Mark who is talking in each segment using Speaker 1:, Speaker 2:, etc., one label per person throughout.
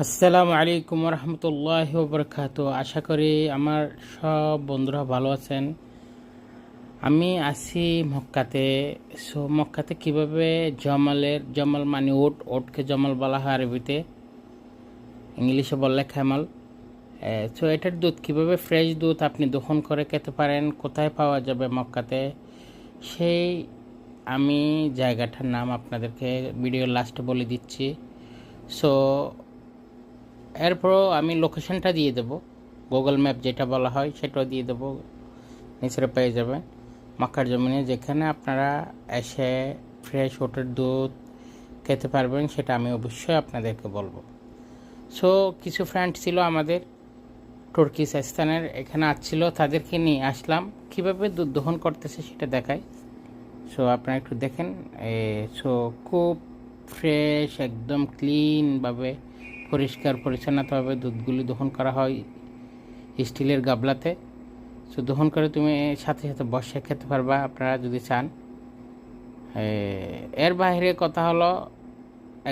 Speaker 1: আসসালামু আলাইকুম রহমতুল্লাহ বরকাত আশা করি আমার সব বন্ধুরা ভালো আছেন। আমি আছি মক্কাতে। সো মক্কাতে কীভাবে জমালের, জমাল মানে ওট ওটকে জমাল বলা হয় আরবিতে। ইংলিশে বললে খ্যামাল সো এটার দুধ কীভাবে ফ্রেশ দুধ আপনি দহন করে খেতে পারেন, কোথায় পাওয়া যাবে মক্কাতে? সেই আমি জায়গাটার নাম আপনাদেরকে ভিডিওর লাস্টে বলে দিচ্ছি। সো এরপরও আমি লোকেশনটা দিয়ে দেবো। গুগল ম্যাপ যেটা বলা হয় সেটাও দিয়ে দেবো। নিচে পেয়ে যাবেন। মাক্কার জমিনে যেখানে আপনারা এসে ফ্রেশ ওটের দুধ খেতে পারবেন সেটা আমি অবশ্যই আপনাদেরকে বলব। সো কিছু ফ্রেন্ড ছিল আমাদের তুর্কিস্তানের এখানে আসছিল, তাদেরকে নিয়ে আসলাম। কীভাবে দুধ দহন করতেছে সেটা দেখাই। সো আপনারা একটু দেখেন। সো খুব ফ্রেশ একদম ক্লিনভাবে পরিষ্কার পরিচ্ছন্নতাভাবে দুধগুলি দহন করা হয় স্টিলের গাবলাতে। সো দহন করে তুমি সাথে সাথে বসে খেতে পারবা, আপনারা যদি চান। এর বাইরে কথা হলো,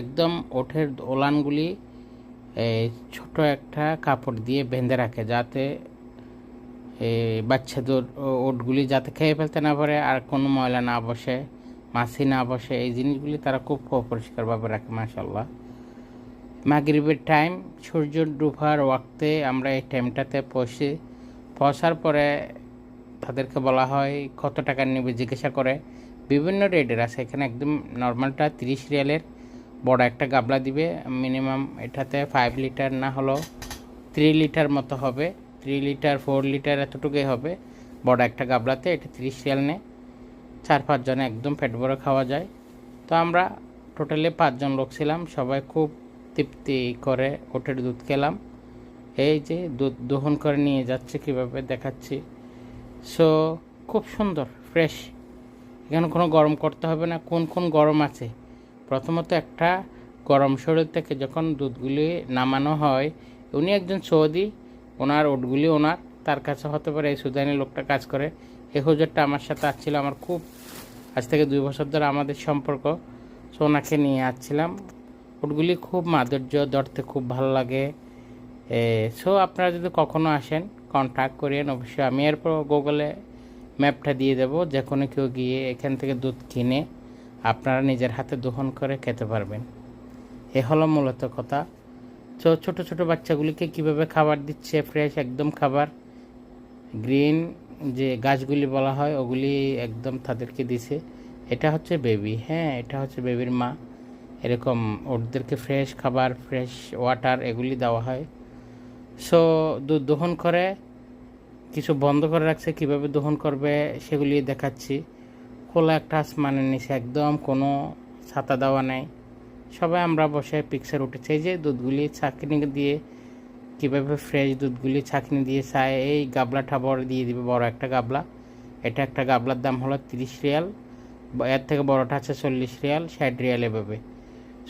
Speaker 1: একদম ওঠের ওলানগুলি ছোট একটা কাপড় দিয়ে বেঁধে রাখে যাতে বাচ্চাদের ওটগুলি যাতে খেয়ে ফেলতে না পারে আর কোনো ময়লা না বসে, মাছি না বসে, এই জিনিসগুলি তারা খুব পরিষ্কারভাবে রাখে মাসাল্লাহ মাগরিবের টাইম সূর্য ডুবার ওয়াক্তে আমরা এই টাইমটাতে পৌঁছে, পৌঁছার পরে তাদেরকে বলা হয়, কত টাকা নেবে জিজ্ঞাসা করে। বিভিন্ন রেটের আছে, এখানে একদম নর্মালটা তিরিশ রিয়ালের, বড় একটা গাবলা দিবে মিনিমাম এটাতে ফাইভ লিটার না হলেও থ্রি লিটার মতো হবে। থ্রি লিটার ফোর লিটার এতটুকুই হবে, বড় একটা গাবলাতে, এটা তিরিশ রিয়াল নেয় চার, পাঁচজনে একদম পেট ভরে খাওয়া যায়। তো আমরা টোটালি পাঁচজন লোক ছিলাম, সবাই খুব তৃপ্তি করে ওটের দুধ খেলাম। এই যে দুধ দহন করে নিয়ে যাচ্ছে কীভাবে দেখাচ্ছি। সো খুব সুন্দর ফ্রেশ এখানে কোনো গরম করতে হবে না, কোন কোন গরম আছে? প্রথমত একটা গরম শরীর থেকে যখন দুধগুলি নামানো হয়, উনি একজন সৌদি, ওনার ওটগুলি ওনার, তার কাছে হতে পারে এই সুদানি লোকটা কাজ করে। এই হুজুরটা আমার সাথে আসছিল, আমার খুব আজ থেকে দুই বছর ধরে আমাদের সম্পর্ক। সো ওনাকে নিয়ে আসছিলাম। ওটগুলি খুব মাধুর্য, ধরতে খুব ভালো লাগে। সো আপনারা যদি কখনো আসেন কন্ট্যাক্ট করেন, অবশ্যই আমি এরপর গুগলে ম্যাপটা দিয়ে দেবো। যে কোনো কেউ গিয়ে এখান থেকে দুধ কিনে আপনারা নিজের হাতে দহন করে খেতে পারবেন। এ হলো মূলত কথা। তো ছোটো ছোটো বাচ্চাগুলিকে কীভাবে খাবার দিচ্ছে ফ্রেশ একদম খাবার গ্রিন যে গাছগুলি বলা হয়, ওগুলি একদম তাদেরকে দিছে। এটা হচ্ছে বেবি হ্যাঁ এটা হচ্ছে বেবির মা। এরকম ওদেরকে ফ্রেশ খাবার ফ্রেশ ওয়াটার এগুলি দেওয়া হয়। সো দুধ দহন করে, কিছু বন্ধ করে রাখছে, কীভাবে দহন করবে সেগুলি দেখাচ্ছি। খোলা একটা আসমানের নিচে, একদম কোনো ছাতা দেওয়া নেই। সবাই আমরা বসে পিকচার উঠেছে যে দুধগুলি ছাঁকনি দিয়ে, কীভাবে ফ্রেশ দুধগুলি ছাঁকনি দিয়ে চায়, এই গাবলাটা বড় দিয়ে দিবে, বড় একটা গাবলা। এটা একটা গাবলার দাম হলো তিরিশ রিয়াল, এর থেকে বড়টা আছে চল্লিশ রিয়াল, ষাট রিয়াল এভাবে।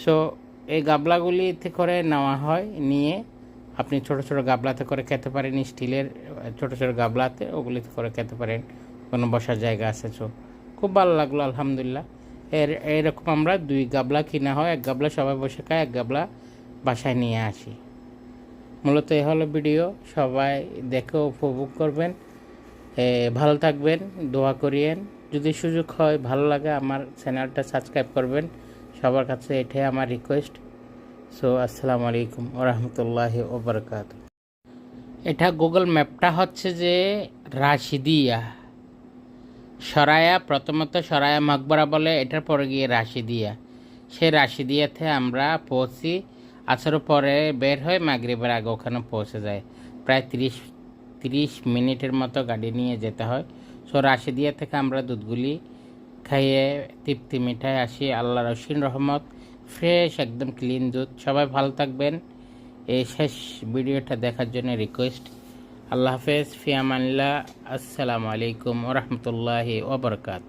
Speaker 1: সো এই গাবলাগুলিতে করে নেওয়া হয়, নিয়ে আপনি ছোট ছোট গাবলাতে করে খেতে পারেন, স্টিলের ছোট ছোট গাবলাতে ওগুলিতে করে খেতে পারেন, কোনো বসার জায়গা আছে। তো খুব ভালো লাগল, আলহামদুলিল্লাহ। এর, এরকম আমরা দুই গাবলা কিনা হয়, এক গাবলা সবাই বসে খায়, এক গাবলা বাসায় নিয়ে আসি। মূলত এ হলো ভিডিও, সবাই দেখে উপভোগ করবেন। ভালো থাকবেন, দোয়া করিয়েন। যদি সুযোগ হয়, ভালো লাগে, আমার চ্যানেলটা সাবস্ক্রাইব করবেন। সবার কাছে এটাই আমার রিকোয়েস্ট সো আসসালামু আলাইকুম ওরহমতুল্লাহ ওবরকাত এটা গুগল ম্যাপটা হচ্ছে যে রাশিদিয়া। সরায়া, প্রথমত সরায়া মকবরা বলে, এটার পরে গিয়ে রাশিদিয়া। সেই রাশিদিয়াতে আমরা পৌঁছি আসর পরে বের হয়ে মাগরিবের আগে ওখানে পৌঁছে যায় প্রায় তিরিশ তিরিশ মিনিটের মতো গাড়ি নিয়ে যেতে হয়। সো রাশিদিয়া থেকে আমরা দুধগুলি খাইয়ে তৃপ্তি মিঠাই আসি আল্লাহ রসিন রহমত ফ্রেশ একদম ক্লিন দুধ। সবাই ভালো থাকবেন। এই শেষ ভিডিওটা দেখার জন্য রিকোয়েস্ট আল্লাহ হাফেজ ফিয়ামান্লা আসসালামু আলাইকুম ওরহমতুল্লাহি ওবরকাত